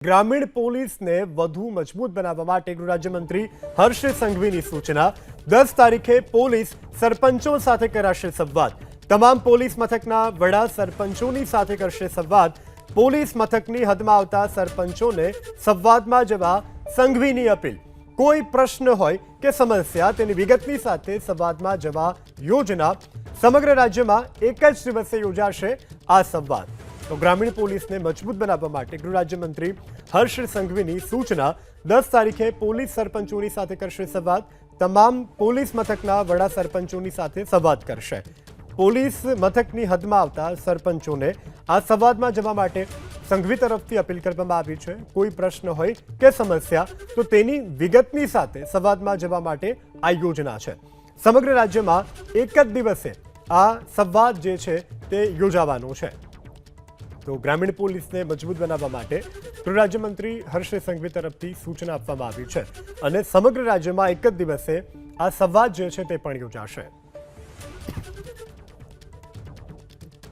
ગ્રામીણ પોલીસને વધુ મજબૂત બનાવવા માટે ગૃહ રાજ્યમંત્રી હર્ષ સંઘવીની સૂચના દસ તારીખે પોલીસ સરપંચો સાથે કરાશે સંવાદ તમામ પોલીસ મથકના વડા સરપંચોની સાથે કરશે સંવાદ પોલીસ મથકની હદમાં આવતા સરપંચોને સંવાદમાં જવા સંઘવીની અપીલ કોઈ પ્રશ્ન હોય કે સમસ્યા તેની વિગતની સાથે સંવાદમાં જવા યોજના સમગ્ર રાજ્યમાં એક જ દિવસે યોજાશે આ સંવાદ તો ગ્રામીણ પોલીસને મજબૂત બનાવવા માટે ગૃહ રાજ્યમંત્રી હર્ષ સંઘવીની સૂચના. દસ તારીખે પોલીસ સરપંચોની સાથે કરશે સંવાદ. તમામ પોલીસ મથકના વડા સરપંચોની સાથે સંવાદ કરશે. પોલીસ મથકની હદમાં આવતા સરપંચોને આ સંવાદમાં જવા માટે સંઘવી તરફથી અપીલ કરવામાં આવી છે. કોઈ પ્રશ્ન હોય કે સમસ્યા, તો તેની વિગતની સાથે સંવાદમાં જવા માટે આ યોજના છે. સમગ્ર રાજ્યમાં એક જ દિવસે આ સંવાદ જે છે તે યોજાવાનો છે. તો ગ્રામીણ પોલીસને મજબૂત બનાવવા માટે ગૃહ રાજ્યમંત્રી હર્ષ સંઘવી તરફથી સૂચના આપવામાં આવી છે. અને સમગ્ર રાજ્યમાં એક જ દિવસે આ સંવાદ જે છે તે પણ યોજાશે.